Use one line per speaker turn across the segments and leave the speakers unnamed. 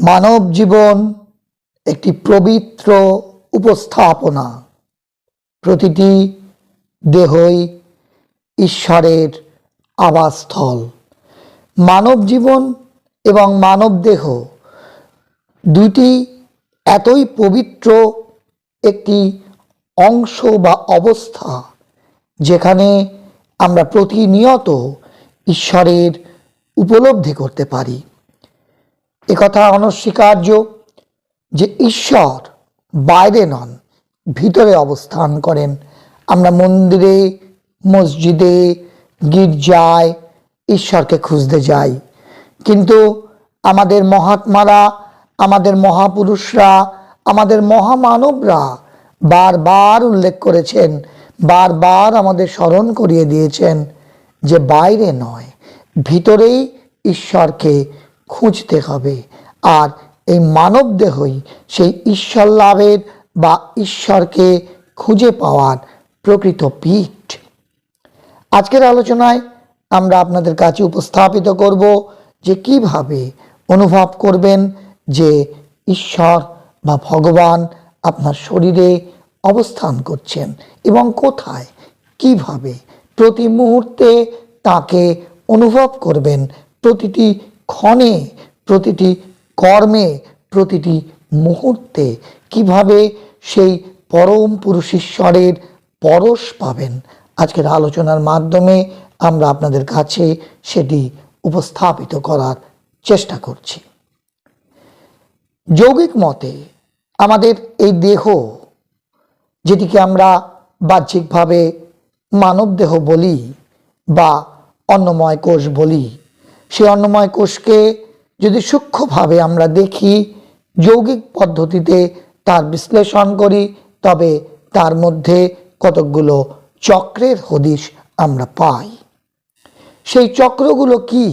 মানব জীবন একটি পবিত্র উপস্থাপনা। প্রতিটি দেহই ঈশ্বরের আবাসস্থল। মানব জীবন এবং মানব দেহ দুটি এতই পবিত্র একটি অংশ বা অবস্থা যেখানে আমরা প্রতিনিয়ত ঈশ্বরের উপলব্ধি করতে পারি। একথা অনস্বীকার্য যে ঈশ্বর বাইরে নন, ভিতরে অবস্থান করেন। আমরা মন্দিরে, মসজিদে, গির্জায় ঈশ্বরকে খুঁজতে যাই। কিন্তু আমাদের মহাত্মারা, আমাদের মহাপুরুষরা, আমাদের মহামানবরা বারবার উল্লেখ করেছেন, বারবার আমাদের স্মরণ করিয়ে দিয়েছেন যে বাইরে নয়, ভিতরেই ঈশ্বরকে খুঁজতে হবে। আর এই মানব দেহই সেই ঈশ্বর লাভের বা ঈশ্বরকে খুঁজে পাওয়ার প্রকৃত পীঠ। আজকের আলোচনায় আমরা আপনাদের কাছে উপস্থাপিত করব যে কীভাবে অনুভব করবেন যে ঈশ্বর বা ভগবান আপনার শরীরে অবস্থান করছেন এবং কোথায়, কীভাবে প্রতি মুহূর্তে তাকে অনুভব করবেন প্রতিটি ক্ষণে প্রতিটি কর্মে, প্রতিটি মুহূর্তে কীভাবে সেই পরম পুরুষ ঈশ্বরের পরশ পাবেন? আজকের আলোচনার মাধ্যমে আমরা আপনাদের কাছে সেটি উপস্থাপিত করার চেষ্টা করছি। যৌগিক মতে আমাদের এই দেহ, যেটিকে আমরা বাহ্যিকভাবে মানব দেহ বলি বা অন্নময় কোষ বলি সেই অন্নময় কোষকে যদি সূক্ষ্মভাবে আমরা দেখি, যৌগিক পদ্ধতিতে তার বিশ্লেষণ করি, তবে তার মধ্যে কতকগুলো চক্রের হদিশ আমরা পাই। সেই চক্রগুলো কি?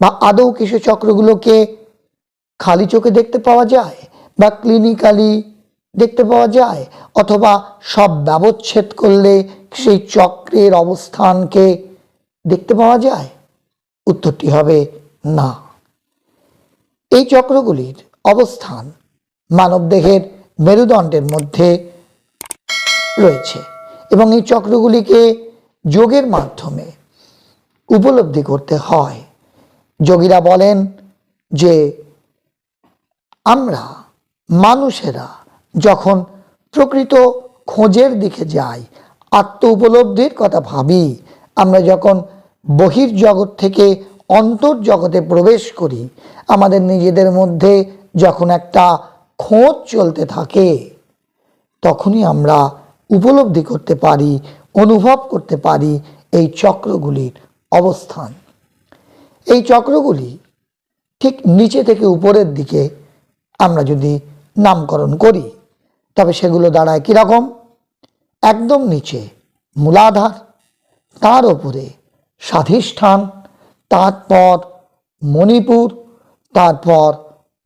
বা আদৌ কি সেই চক্রগুলোকে খালি চোখে দেখতে পাওয়া যায় বা ক্লিনিক্যালি দেখতে পাওয়া যায়? অথবা সব ব্যবচ্ছেদ করলে সেই চক্রের অবস্থানকে দেখতে পাওয়া যায়? উত্তরটি হবে না। এই চক্রগুলির অবস্থান মানবদেহের মেরুদণ্ডের মধ্যে রয়েছে এবং এই চক্রগুলিকে যোগের মাধ্যমে উপলব্ধি করতে হয়। যোগীরা বলেন যে, আমরা মানুষেরা যখন প্রকৃত খোঁজের দিকে যাই, আত্ম উপলব্ধির কথা ভাবি, আমরা যখন বহির জগৎ থেকে অন্তর জগতে প্রবেশ করি, আমাদের নিজেদের মধ্যে যখন একটা খোঁজ চলতে থাকে, তখনই আমরা উপলব্ধি করতে পারি, অনুভব করতে পারি এই চক্রগুলির অবস্থান। এই চক্রগুলি ঠিক নিচে থেকে উপরের দিকে আমরা যদি নামকরণ করি, তবে সেগুলো দাঁড়ায় কীরকম? একদম নিচে, মূলাধার, তার ওপরে স্বাধিষ্ঠান তারপর মণিপুর তারপর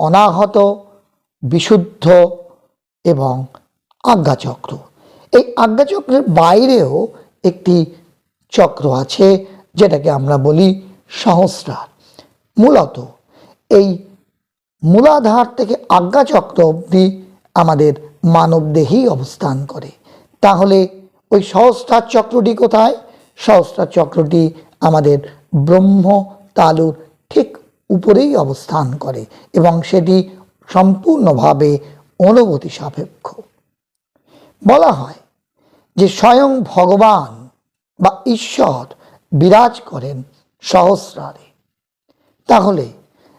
অনাহত, বিশুদ্ধ এবং আজ্ঞাচক্র। এই আজ্ঞাচক্রের বাইরেও একটি চক্র আছে, যেটাকে আমরা বলি সহস্রার। মূলত এই মূলাধার থেকে আজ্ঞাচক্র অবধি আমাদের মানবদেহেই অবস্থান করে। তাহলে ওই সহস্রার চক্রটি কোথায়? সহস্রার চক্রটি আমাদের ব্রহ্ম তালুর ঠিক উপরেই অবস্থান করে এবং সেটি সম্পূর্ণভাবে অনুভূতি সাপেক্ষ বলা হয় যে স্বয়ং ভগবান বা ঈশ্বর বিরাজ করেন সহস্রারে। তাহলে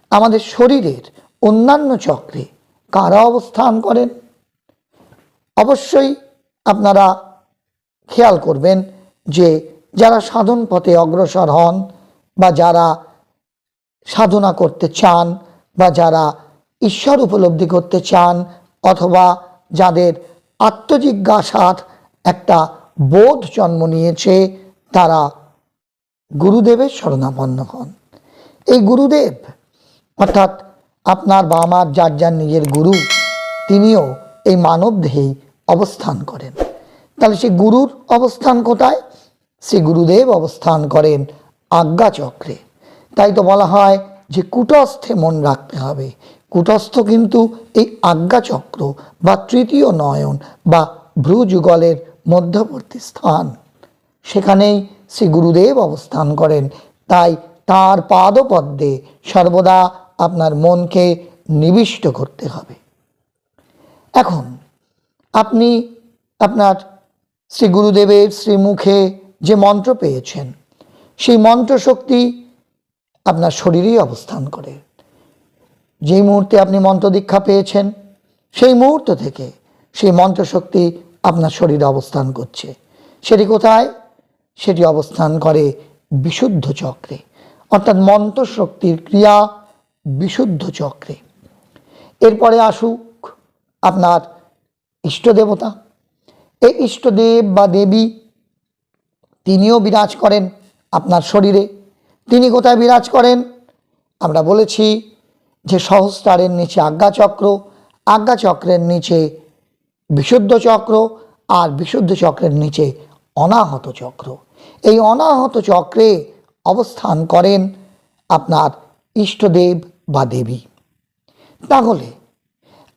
আমাদের শরীরের অন্যান্য চক্রে কারা অবস্থান করেন? অবশ্যই আপনারা খেয়াল করবেন যে যারা সাধন পথে অগ্রসর হন বা যারা সাধনা করতে চান বা যারা ঈশ্বর উপলব্ধি করতে চান অথবা যাদের আত্মজিজ্ঞাসার একটা বোধ জন্ম নিয়েছে, তারা গুরুদেবের শরণাপন্ন হন। এই গুরুদেব, অর্থাৎ আপনার বা আমার যার যার নিজের গুরু, তিনিও এই মানব দেহেই অবস্থান করেন। তাহলে সেই গুরুর অবস্থান কোথায়? শ্রী গুরুদেব অবস্থান করেন আজ্ঞা চক্রে। তাই তো বলা হয় যে কুটস্থে মন রাখতে হবে। কুটস্থ কিন্তু এই আজ্ঞাচক্র বা তৃতীয় নয়ন বা ভ্রুযুগলের মধ্যবর্তী স্থান। সেখানেই শ্রী গুরুদেব অবস্থান করেন। তাই তার পাদপদ্মে সর্বদা আপনার মনকে নিবিষ্ট করতে হবে। এখন আপনি আপনার শ্রী গুরুদেবের শ্রীমুখে যে মন্ত্র পেয়েছেন, সেই মন্ত্র শক্তি আপনার শরীরেই অবস্থান করে। যেই মুহূর্তে আপনি মন্ত্র দীক্ষা পেয়েছেন, সেই মুহূর্ত থেকে সেই মন্ত্র শক্তি আপনার শরীরে অবস্থান করছে। সেটি কোথায়? সেটি অবস্থান করে বিশুদ্ধ চক্রে, অর্থাৎ মন্ত্র শক্তির ক্রিয়া বিশুদ্ধ চক্রে। এরপরে আসুক আপনার ইষ্ট দেবতা এই ইষ্টদেব বা দেবী তিনিও বিরাজ করেন আপনার শরীরে। তিনি কোথায় বিরাজ করেন? আমরা বলেছি যে সহস্রারের নিচে আজ্ঞাচক্র, আজ্ঞাচক্রের নিচে বিশুদ্ধ চক্র আর বিশুদ্ধ চক্রের নিচে অনাহত চক্র। এই অনাহত চক্রে অবস্থান করেন আপনার ইষ্টদেব বা দেবী। তাহলে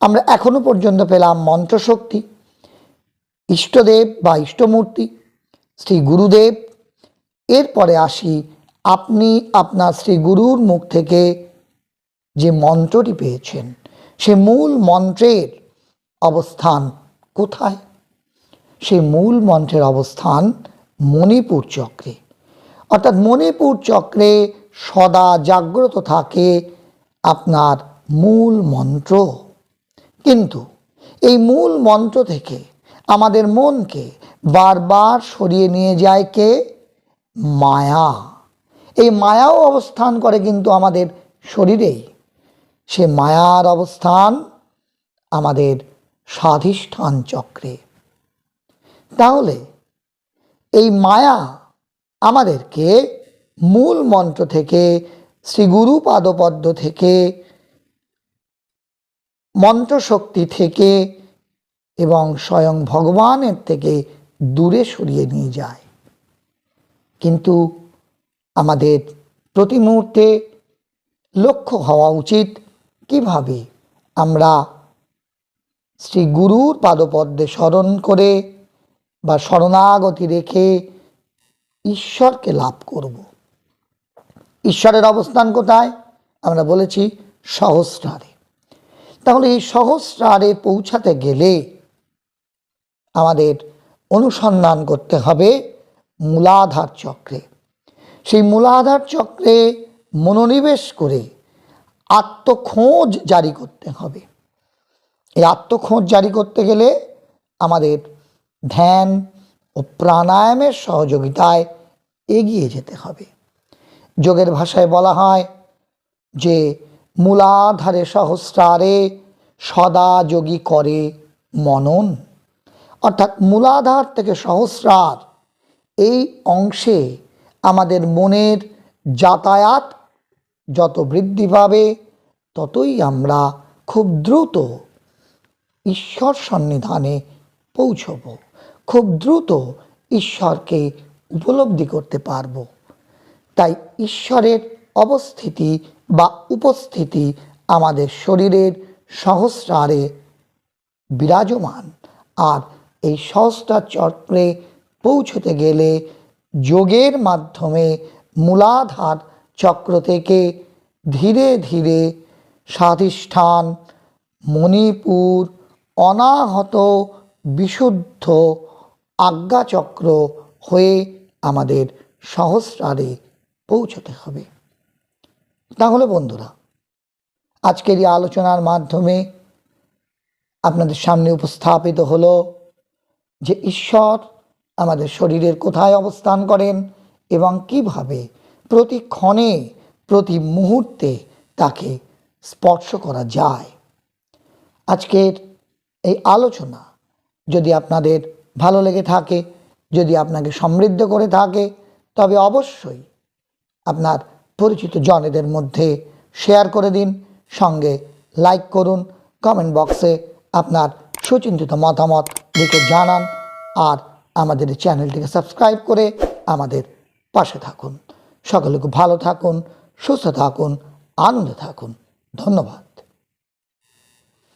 আমরা এখনও পর্যন্ত পেলাম মন্ত্রশক্তি, ইষ্টদেব বা ইষ্টমূর্তি শ্রী গুরুদেব। এরপরে আসি, আপনি আপনার শ্রী গুরুর মুখ থেকে যে মন্ত্রটি পেয়েছেন, সে মূল মন্ত্রের অবস্থান কোথায়? সেই মূল মন্ত্রের অবস্থান মণিপুর চক্রে। অর্থাৎ মণিপুর চক্রে সদা জাগ্রত থাকে আপনার মূল মন্ত্র। কিন্তু এই মূল মন্ত্র থেকে আমাদের মনকে বারবার সরিয়ে নিয়ে যায় কে? মায়া। এই মায়াও অবস্থান করে কিন্তু আমাদের শরীরেই সে মায়ার অবস্থান আমাদের স্বাধিষ্ঠান চক্রে। তাহলে এই মায়া আমাদেরকে মূল মন্ত্র থেকে শ্রীগুরু পাদপদ্ম থেকে, মন্ত্রশক্তি থেকে এবং স্বয়ং ভগবানের থেকে দূরে সরিয়ে নিয়ে যায়। কিন্তু আমাদের প্রতি মুহূর্তে লক্ষ্য হওয়া উচিত কীভাবে আমরা শ্রী গুরুর পাদপদ্মে স্মরণ করে বা শরণাগতি রেখে ঈশ্বরকে লাভ করব। ঈশ্বরের অবস্থান কোথায়? আমরা বলেছি সহস্রারে। তাহলে এই সহস্রারে পৌঁছাতে গেলে আমাদের অনুসন্ধান করতে হবে মূলাধার চক্রে। সেই মূলাধার চক্রে মনোনিবেশ করে আত্মখোঁজ জারি করতে হবে। এই আত্মখোঁজ জারি করতে গেলে আমাদের ধ্যান ও প্রাণায়ামের সহযোগিতায় এগিয়ে যেতে হবে। যোগের ভাষায় বলা হয় যে মূলাধারে সহস্রারে সদা যোগী করে মনন। অর্থাৎ মূলাধার থেকে সহস্রার, এই অংশে আমাদের মনের যাতায়াত যত বৃদ্ধি পাবে, ততই আমরা খুব দ্রুত ঈশ্বর সন্নিধানে পৌঁছব। খুব দ্রুত ঈশ্বরকে উপলব্ধি করতে পারব। তাই ঈশ্বরের অবস্থিতি বা উপস্থিতি আমাদের শরীরের সহস্রারে বিরাজমান। আর এই সহস্রার চক্রে পৌঁছতে গেলে যোগের মাধ্যমে মূলাধার চক্র থেকে ধীরে ধীরে স্বাধিষ্ঠান, মণিপুর, অনাহত বিশুদ্ধ আজ্ঞাচক্র হয়ে আমাদের সহস্রারে পৌঁছতে হবে। তাহলে বন্ধুরা, আজকের এই আলোচনার মাধ্যমে আপনাদের সামনে উপস্থাপিত হলো যে ঈশ্বর আমাদের শরীরের কোথায় অবস্থান করেন এবং কীভাবে প্রতি ক্ষণে, প্রতি মুহূর্তে তাকে স্পর্শ করা যায়। আজকের এই আলোচনা যদি আপনাদের ভালো লেগে থাকে, যদি আপনাকে সমৃদ্ধ করে থাকে, তবে অবশ্যই আপনার পরিচিত জনেদের মধ্যে শেয়ার করে দিন, সঙ্গে লাইক করুন, কমেন্ট বক্সে আপনার সুচিন্তিত মতামত লিখে জানান আর আমাদের চ্যানেলটিকে সাবস্ক্রাইব করে আমাদের পাশে থাকুন। সকলে খুব ভালো থাকুন, সুস্থ থাকুন, আনন্দে থাকুন। ধন্যবাদ।